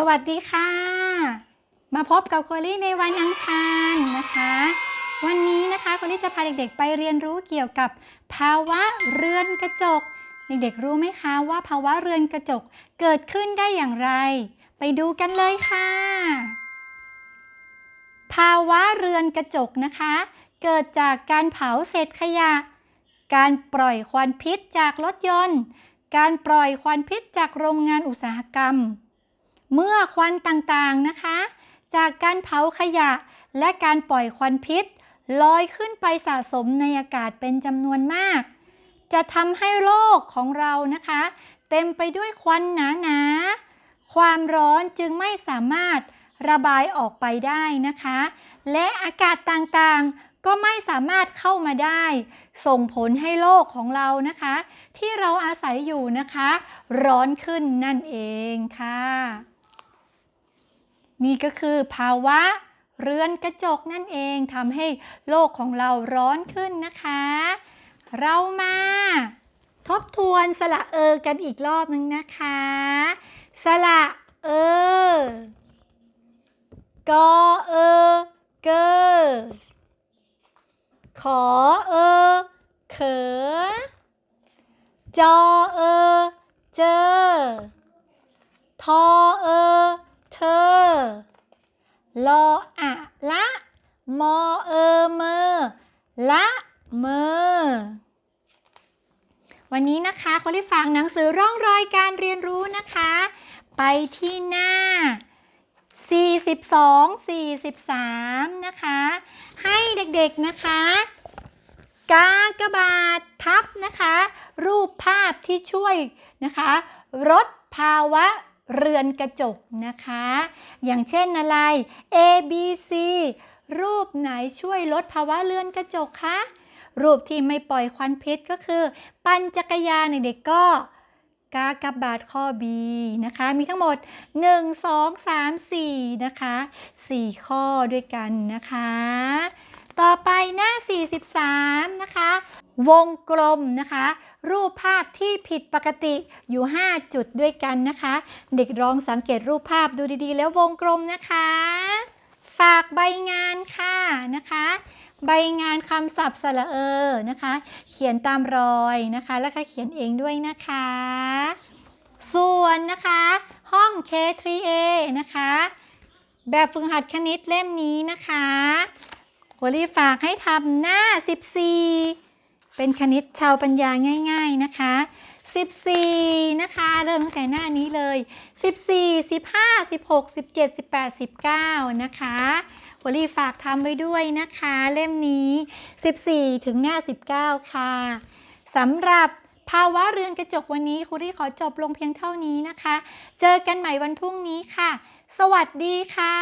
สวัสดีค่ะ มาพบกับโคลี่ในวันอังคารนะคะ วันนี้นะคะโคลี่จะพาเด็กๆ ไปเรียนรู้เกี่ยวกับภาวะเรือนกระจก เด็กๆรู้ไหมคะว่าภาวะเรือนกระจกเกิดขึ้นได้อย่างไร ไปดูกันเลยค่ะ ภาวะเรือนกระจกนะคะ เกิดจากการเผาเศษขยะ การปล่อยควันพิษจากรถยนต์ การปล่อยควันพิษจากโรงงานอุตสาหกรรม เมื่อควันต่างๆนะคะ จากการเผาขยะและการปล่อยควันพิษ ลอยขึ้นไปสะสมในอากาศเป็นจำนวนมาก จะทำให้โลกของเรานะคะ เต็มไปด้วยควันหนาๆ ความร้อนจึงไม่สามารถระบายออกไปได้นะคะ และอากาศต่างๆ ก็ไม่สามารถเข้ามาได้ ส่งผลให้โลกของเรานะคะ ที่เราอาศัยอยู่นะคะ ร้อนขึ้นนั่นเองค่ะ นี่ก็คือภาวะเรือนกระจกนั่นเองทำให้โลกของเราร้อนขึ้นนะคะ เรามาทบทวนสระเออกันอีกรอบนึงนะคะ สระเออกอเออเกอขอเออเขอจอเออเจอทอเออเธอ ลออะละ มอเอเมอละเมอ วันนี้นะคะคนที่ฟังหนังสือร่องรอยการเรียนรู้นะคะ ไปที่หน้า 42 43 นะคะ ให้เด็กๆนะคะกากบาททับนะคะ รูปภาพที่ช่วยนะคะลดภาวะ เรือนกระจกนะคะ อย่างเช่นอะไร A B C รูปไหนช่วยลดภาวะเรือนกระจกคะ รูปที่ไม่ปล่อยควันพิษก็คือ ปั่นจักรยานเด็กๆก็กากบาทข้อ B นะคะ มีทั้งหมด 1 2 3 4 นะคะ 4 ข้อด้วยกันนะคะ ต่อไปหน้า 43 นะคะ วงกลมนะคะ รูปภาพที่ผิดปกติอยู่ 5 จุดด้วยกันนะคะ เด็กลองสังเกตรูปภาพดูดีๆ แล้ววงกลมนะคะ ฝากใบงานค่ะนะคะ ใบงานคำศัพท์สระเออนะคะ เขียนตามรอยนะคะ แล้วก็เขียนเองด้วยนะคะ ส่วนนะคะ ห้อง K3A นะคะ แบบฝึกหัดคณิตเล่มนี้นะคะโคลี่ฝากให้ทำหน้า 14 เป็นคณิตชาวปัญญาง่าย ๆนะคะ 14 นะคะ เริ่มตั้งแต่หน้านี้เลย 14 15 16 17 18 19 นะคะโคลี่ฝากทำไว้ด้วยนะคะ เล่มนี้ 14 ถึงหน้า 19 ค่ะสำหรับภาวะเรือนกระจกวันนี้ครูรี่ขอจบลงเพียงเท่านี้นะคะ เจอกันใหม่วันพรุ่งนี้ค่ะ สวัสดีค่ะ